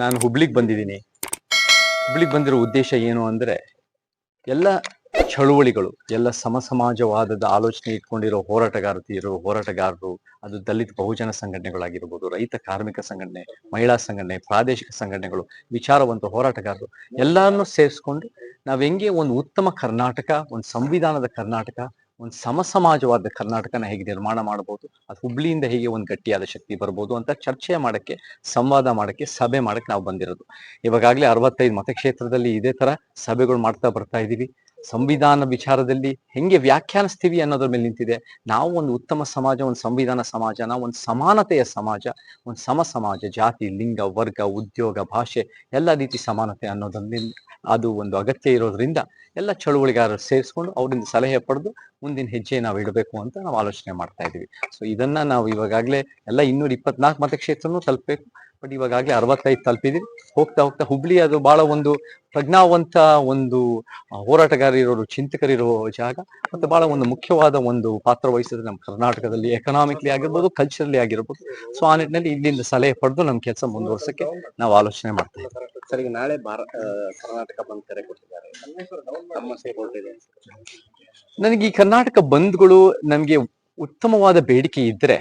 ನಾನು ಹುಬ್ಳಿಗೆ ಬಂದಿದ್ದೀನಿ. ಹುಬ್ಳಿಗೆ ಬಂದಿರೋ ಉದ್ದೇಶ ಏನು ಅಂದರೆ, ಎಲ್ಲ ಚಳುವಳಿಗಳು, ಎಲ್ಲ ಸಮಸಮಾಜವಾದದ ಆಲೋಚನೆ ಇಟ್ಕೊಂಡಿರೋ ಹೋರಾಟಗಾರತಿಯರು ಹೋರಾಟಗಾರರು, ಅದು ದಲಿತ ಬಹುಜನ ಸಂಘಟನೆಗಳಾಗಿರ್ಬೋದು, ರೈತ ಕಾರ್ಮಿಕ ಸಂಘಟನೆ, ಮಹಿಳಾ ಸಂಘಟನೆ, ಪ್ರಾದೇಶಿಕ ಸಂಘಟನೆಗಳು, ವಿಚಾರವಂತ ಹೋರಾಟಗಾರರು ಎಲ್ಲರನ್ನೂ ಸೇರಿಸ್ಕೊಂಡು ನಾವು ಹೆಂಗೆ ಒಂದು ಉತ್ತಮ ಕರ್ನಾಟಕ, ಒಂದು ಸಂವಿಧಾನದ ಕರ್ನಾಟಕ ಒಂದು ಸಮಸಮಾಜವಾದ ಕರ್ನಾಟಕನ ಹೇಗೆ ನಿರ್ಮಾಣ ಮಾಡಬಹುದು ಅದು ಹುಬ್ಳಿಯಿಂದ ಹೇಗೆ ಒಂದು ಗಟ್ಟಿಯಾದ ಶಕ್ತಿ ಬರ್ಬೋದು ಅಂತ ಚರ್ಚೆ ಮಾಡಕ್ಕೆ, ಸಂವಾದ ಮಾಡಕ್ಕೆ, ಸಭೆ ಮಾಡಕ್ಕೆ ನಾವು ಬಂದಿರೋದು. ಇವಾಗಲೇ ಅರವತ್ತೈದು ಮತಕ್ಷೇತ್ರದಲ್ಲಿ ಇದೇ ತರ ಸಭೆಗಳು ಮಾಡ್ತಾ ಬರ್ತಾ ಇದೀವಿ ಸಂವಿಧಾನ ವಿಚಾರದಲ್ಲಿ ಹೆಂಗೆ ವ್ಯಾಖ್ಯಾನಿಸ್ತೀವಿ ಅನ್ನೋದ್ರ ಮೇಲೆ ನಿಂತಿದೆ. ನಾವು ಒಂದು ಉತ್ತಮ ಸಮಾಜ, ಒಂದು ಸಂವಿಧಾನ ಸಮಾಜನ ಒಂದು ಸಮಾನತೆಯ ಸಮಾಜ, ಒಂದು ಸಮ ಸಮಾಜ, ಜಾತಿ, ಲಿಂಗ, ವರ್ಗ, ಉದ್ಯೋಗ, ಭಾಷೆ, ಎಲ್ಲ ರೀತಿ ಸಮಾನತೆ ಅನ್ನೋದನ್ನ ಅದು ಒಂದು ಅಗತ್ಯ ಇರೋದ್ರಿಂದ ಎಲ್ಲ ಚಳುವಳಿಗಾರರು ಸೇರಿಸ್ಕೊಂಡು ಅವರಿಂದ ಸಲಹೆ ಪಡೆದು ಮುಂದಿನ ಹೆಜ್ಜೆ ನಾವು ಇಡಬೇಕು ಅಂತ ನಾವು ಆಲೋಚನೆ ಮಾಡ್ತಾ ಇದೀವಿ ಸೊ ಇದನ್ನ ನಾವು ಇವಾಗಲೇ ಎಲ್ಲ ಇನ್ನೂರ ಇಪ್ಪತ್ನಾಲ್ಕು ಮತಕ್ಷೇತ್ರನೂ ತಲುಪಬೇಕು. ಬಟ್ ಇವಾಗಲೇ ಅರವತ್ತೈದು ತಲುಪಿದ್ರಿ ಹೋಗ್ತಾ ಹೋಗ್ತಾ ಹುಬ್ಳಿ ಅದು ಬಹಳ ಒಂದು ಪ್ರಜ್ಞಾವಂತ ಒಂದು ಆ, ಹೋರಾಟಗಾರ ಇರೋರು ಚಿಂತಕರಿರೋ ಜಾಗ ಮತ್ತೆ ಬಹಳ ಒಂದು ಮುಖ್ಯವಾದ ಒಂದು ಪಾತ್ರ ವಹಿಸಿದ್ರೆ ನಮ್ಮ ಕರ್ನಾಟಕದಲ್ಲಿ ಎಕನಾಮಿಕ್ಲಿ ಆಗಿರ್ಬೋದು ಕಲ್ಚರಲಿ ಆಗಿರ್ಬೋದು. ಸೊ ಆ ನಿಟ್ಟಿನಲ್ಲಿ ಇಲ್ಲಿಂದ ಸಲಹೆ ಪಡೆದು ನಮ್ಮ ಕೆಲಸ ಮುಂದುವರ್ಸಕ್ಕೆ ನಾವು ಆಲೋಚನೆ ಮಾಡ್ತಾ ಇದ್ದೀವಿ. ಸರ್ ಈಗ ನಾಳೆ ಕರ್ನಾಟಕ ಬಂದ್ ಕರೆ ಕೊಟ್ಟಿದ್ದಾರೆ. ನನಗೆ ಈ ಕರ್ನಾಟಕ ಬಂದ್ಗಳು ನಮಗೆ ಉತ್ತಮವಾದ ಬೇಡಿಕೆ ಇದ್ರೆ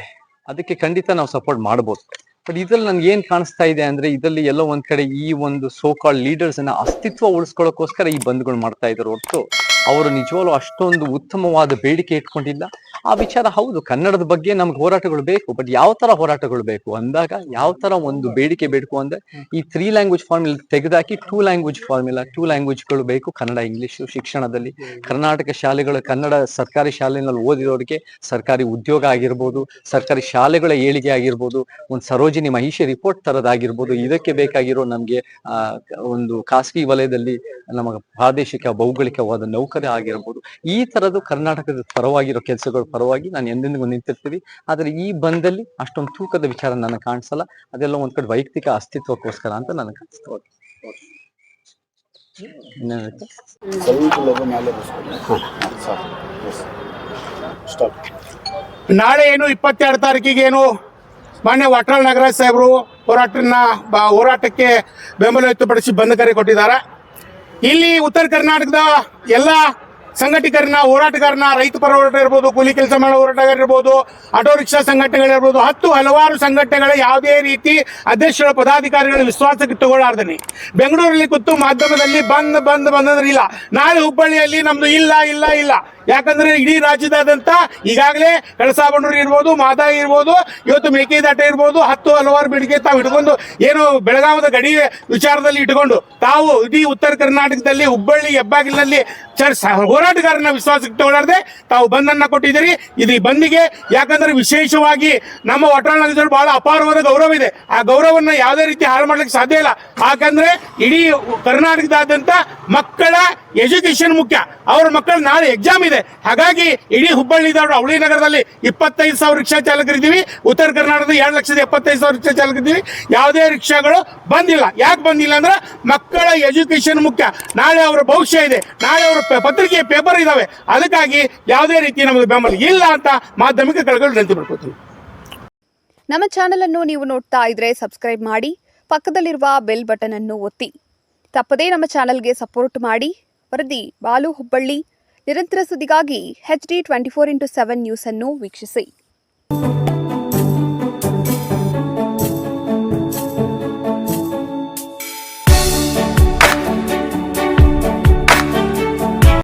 ಅದಕ್ಕೆ ಖಂಡಿತ ನಾವು ಸಪೋರ್ಟ್ ಮಾಡಬಹುದು ಬಟ್ ಇದ್ರಲ್ಲಿ ನನ್ಗೆ ಏನ್ ಕಾಣಿಸ್ತಾ ಇದೆ ಅಂದ್ರೆ ಇದರಲ್ಲಿ ಎಲ್ಲೋ ಒಂದ್ ಕಡೆ ಈ ಒಂದು ಸೋಕಾಲ್ ಲೀಡರ್ಸ್ ಅನ್ನ ಅಸ್ತಿತ್ವ ಉಳಿಸ್ಕೊಳ್ಳೋಕೋಸ್ಕರ ಈ ಬಂದ್ಗಳು ಮಾಡ್ತಾ ಇದ್ರು ಹೊರತು. ಅವರು ನಿಜವಾಗ್ಲೂ ಅಷ್ಟೊಂದು ಉತ್ತಮವಾದ ಬೇಡಿಕೆ ಇಟ್ಕೊಂಡಿಲ್ಲ. ಆ ವಿಚಾರ ಹೌದು, ಕನ್ನಡದ ಬಗ್ಗೆ ನಮ್ಗೆ ಹೋರಾಟಗಳು ಬೇಕು ಬಟ್ ಯಾವ ತರ ಹೋರಾಟಗಳು ಬೇಕು ಅಂದಾಗ ಯಾವ ತರ ಒಂದು ಬೇಡಿಕೆ ಬೇಕು ಅಂದ್ರೆ ಈ ತ್ರೀ ಲ್ಯಾಂಗ್ವೇಜ್ ಫಾರ್ಮುಲಾ ತೆಗೆದಾಕಿ ಟೂ ಲ್ಯಾಂಗ್ವೇಜ್ ಫಾರ್ಮುಲಾ ಟೂ ಲ್ಯಾಂಗ್ವೇಜ್ಗಳು ಬೇಕು ಕನ್ನಡ, ಇಂಗ್ಲಿಷ್, ಶಿಕ್ಷಣದಲ್ಲಿ. ಕರ್ನಾಟಕ ಶಾಲೆಗಳು, ಕನ್ನಡ ಸರ್ಕಾರಿ ಶಾಲೆನಲ್ಲಿ ಓದಿರೋರಿಗೆ ಸರ್ಕಾರಿ ಉದ್ಯೋಗ ಆಗಿರ್ಬೋದು, ಸರ್ಕಾರಿ ಶಾಲೆಗಳ ಏಳಿಗೆ ಆಗಿರ್ಬೋದು, ಒಂದು ಸರೋಜಿನಿ ಮಹಿಷಿ ರಿಪೋರ್ಟ್ ತರದಾಗಿರ್ಬೋದು ಇದಕ್ಕೆ ಬೇಕಾಗಿರೋ ನಮ್ಗೆ ಒಂದು ಖಾಸಗಿ ವಲಯದಲ್ಲಿ ನಮಗೆ ಪ್ರಾದೇಶಿಕ, ಭೌಗೋಳಿಕವಾದ ನೌಕರಿ ಆಗಿರ್ಬೋದು, ಈ ತರದ್ದು ಕರ್ನಾಟಕದ ಪರವಾಗಿರೋ ಕೆಲಸಗಳ ಪರವಾಗಿ ನಾನು ಎಂದೆಂದಿಗೂ ನಿಂತಿರ್ತೀವಿ. ಆದ್ರೆ ಈ ಬಂದಲ್ಲಿ ಅಷ್ಟೊಂದು ತೂಕದ ವಿಚಾರ ನನಗೆ ಕಾಣಿಸಲ್ಲ. ಅದೆಲ್ಲ ಒಂದ್ ಕಡೆ ವೈಯಕ್ತಿಕ ಅಸ್ತಿತ್ವಕ್ಕೋಸ್ಕರ ಅಂತ ನನಗೆ ಕಾಣಿಸ್ತದೆ ನಾಳೆ ಏನು ಇಪ್ಪತ್ತೆರಡು ತಾರೀಕಿಗೆ ಏನು? ಮಾನ್ಯ ವಾಟಾಳ್ ನಾಗರಾಜ್ ಸಾಹೇಬರು ಹೋರಾಟನ ಹೋರಾಟಕ್ಕೆ ಬೆಂಬಲ ವ್ಯಕ್ತಪಡಿಸಿ ಬಂದ್ ಕರೆ ಕೊಟ್ಟಿದ್ದಾರೆ. ಇಲ್ಲಿ ಉತ್ತರ ಕರ್ನಾಟಕದ ಎಲ್ಲ ಸಂಘಟಕರನ್ನ ಹೋರಾಟಗಾರನ ರೈತ ಪರ ಹೋರಾಟ ಇರ್ಬೋದು, ಕೂಲಿ ಕೆಲಸ ಮಾಡೋ ಹೋರಾಟಗಾರ ಇರ್ಬೋದು, ಆಟೋ ರಿಕ್ಷಾ ಸಂಘಟನೆಗಳಿರ್ಬೋದು ಹತ್ತು ಹಲವಾರು ಸಂಘಟನೆಗಳ ಯಾವುದೇ ರೀತಿ ಅಧ್ಯಕ್ಷರ, ಪದಾಧಿಕಾರಿಗಳ ವಿಶ್ವಾಸಕ್ಕೆ ತಗೊಳ್ಳಾರ್ದನಿ ಬೆಂಗಳೂರಲ್ಲಿ ಕೂತು ಮಾಧ್ಯಮದಲ್ಲಿ ಬಂದ್ ಬಂದ್ ಬಂದ್ರೆ ಇಲ್ಲ ನಾಳೆ ಹುಬ್ಬಳ್ಳಿಯಲ್ಲಿ ನಮ್ದು ಇಲ್ಲ ಇಲ್ಲ ಇಲ್ಲ. ಯಾಕಂದ್ರೆ ಇಡೀ ರಾಜ್ಯದಾದಂತ ಈಗಾಗಲೇ ಕಳಸಾ ಬಂಡೂರು ಇರ್ಬೋದು, ಮಾದಾಯಿ ಇರ್ಬೋದು, ಇವತ್ತು ಮೇಕೆದಾಟ ಇರ್ಬೋದು, ಹತ್ತು ಹಲವಾರು ಬೇಡಿಕೆ ತಾವು ಇಟ್ಕೊಂಡು ಏನು ಬೆಳಗಾವದ ಗಡಿ ವಿಚಾರದಲ್ಲಿ ಇಟ್ಕೊಂಡು ತಾವು ಇಡೀ ಉತ್ತರ ಕರ್ನಾಟಕದಲ್ಲಿ ಹುಬ್ಬಳ್ಳಿ, ಹೆಬ್ಬಾಗಿಲಿನಲ್ಲಿ ಚರ್ಚ್ ಹೋರಾಟಗಾರನ ವಿಶ್ವಾಸಕ್ಕೆ ತಗೊಳ್ಳಾರ್ದೆ ತಾವು ಬಂದನ್ನ ಕೊಟ್ಟಿದ್ದೀರಿ. ಇದು ಈ ಬಂದಿಗೆ ಯಾಕಂದ್ರೆ ವಿಶೇಷವಾಗಿ ನಮ್ಮ ಒಟ್ಟಾಳ ಬಹಳ ಅಪಾರವಾದ ಗೌರವ ಇದೆ. ಆ ಗೌರವನ್ನ ಯಾವುದೇ ರೀತಿ ಹಾಳು ಮಾಡ್ಲಿಕ್ಕೆ ಸಾಧ್ಯ ಇಲ್ಲ. ಯಾಕಂದ್ರೆ ಇಡೀ ಕರ್ನಾಟಕದಾದ್ಯಂತ ಮಕ್ಕಳ ಎಜುಕೇಶನ್ ಮುಖ್ಯ. ಅವ್ರ ಮಕ್ಕಳ ನಾಳೆ ಎಕ್ಸಾಮ್ ಇದೆ. ಹಾಗಾಗಿ ಇಡೀ ಹುಬ್ಬಳ್ಳಿ ಧಾರವಾಡ ಅವಳಿ ನಗರದಲ್ಲಿ ಇಪ್ಪತ್ತೈದು ಸಾವಿರ ರಿಕ್ಷಾ ಚಾಲಕರಿದ್ದೀವಿ. ಉತ್ತರ ಕರ್ನಾಟಕದ ಎರಡು ಲಕ್ಷದ ಎಪ್ಪತ್ತೈದು ಸಾವಿರ ರಿಕ್ಷಾ ಚಾಲಕರಿದ್ದೀವಿ. ಯಾವುದೇ ರಿಕ್ಷಾಗಳು ಬಂದಿಲ್ಲ. ಯಾಕೆ ಬಂದಿಲ್ಲ ಅಂದ್ರೆ ಮಕ್ಕಳ ಎಜುಕೇಶನ್ ಮುಖ್ಯ. ನಾಳೆ ಅವರ ಭವಿಷ್ಯ ಇದೆ. ನಾಳೆ ಅವರ ಪತ್ರಿಕೆ ಪೇಪರ್ ಇದಾವೆ. ಅದಕ್ಕಾಗಿ ಯಾವುದೇ ರೀತಿ ನಮಗೆ ಬೆಂಬಲ ಇಲ್ಲ ಅಂತ ಮಾಧ್ಯಮಿಕ ಕಳಗಳು ವಿನಂತಿ ಮಾಡ್ಕೋತೀವಿ ನಮ್ಮ ಚಾನೆಲ್ ಅನ್ನು ನೀವು ನೋಡ್ತಾ ಇದ್ರೆ ಸಬ್ಸ್ಕ್ರೈಬ್ ಮಾಡಿ, ಪಕ್ಕದಲ್ಲಿರುವ ಬೆಲ್ ಬಟನ್ ಅನ್ನು ಒತ್ತಿ. ತಪ್ಪದೇ ನಮ್ಮ ಚಾನೆಲ್ಗೆ ಸಪೋರ್ಟ್ ಮಾಡಿ. ವರದಿ, ಬಾಲು ಹುಬ್ಬಳ್ಳಿ. ನಿರಂತರ ಸುದ್ದಿಗಾಗಿ H D twenty four into seven news ಅನ್ನು ವೀಕ್ಷಿಸಿ.